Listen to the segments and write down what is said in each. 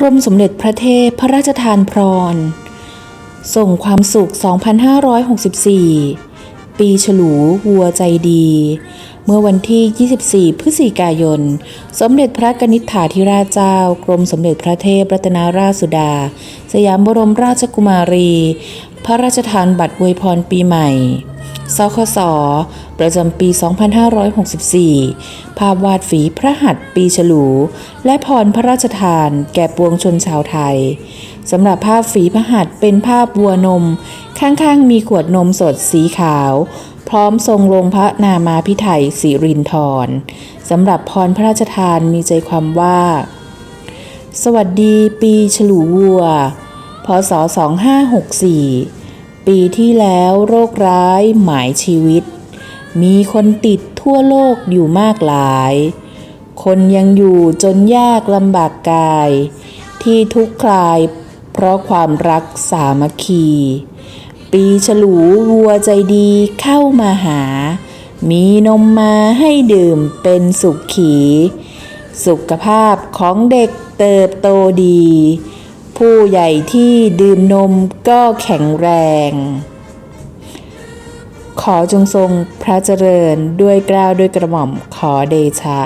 กรมสมเด็จพระเทพพระราชทานพร ส่งความสุข 2564 ปีฉลูวัวใจดี เมื่อวันที่ 24 พฤศจิกายน สมเด็จพระกนิษฐาธิราชเจ้า กรมสมเด็จพระเทพรัตนราชสุดา สยามบรมราชกุมารี พระราชทานบัตรอวยพรปีใหม่ สคส ประจำปี 2564 ภาพวาดฝีพระหัตถ์ปีฉลู และพรพระราชทานแก่ปวงชนชาวไทย สำหรับภาพฝีพระหัตถ์เป็นภาพวัวนม ข้างๆ มีขวดนมสดสีขาว พร้อมทรงลงพระนามาพิไทยสิรินทรสำหรับพรพระราชทานมีใจความว่า สวัสดีปีฉลูวัว พศ 2564 ปีที่แล้วโรคร้ายหมายชีวิต มีคนติดทั่วโลกอยู่มากหลาย คนยังอยู่จนยากลำบากกาย ที่ทุกข์คลายเพราะความรักสามัคคี ปีฉลูวัวใจดีเข้ามาหา มีนมมาให้ดื่มเป็นสุขขี สุขภาพของเด็กเติบโตดี ผู้ใหญ่ที่ดื่มนมก็แข็งแรง ขอจงทรงพระเจริญด้วยกล้าวด้วยกระหม่อมขอเดชะ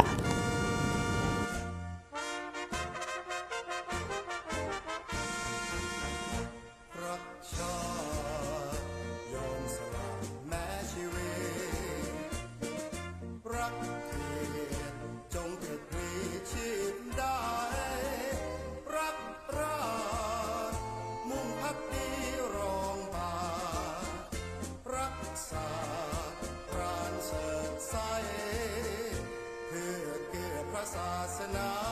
enough.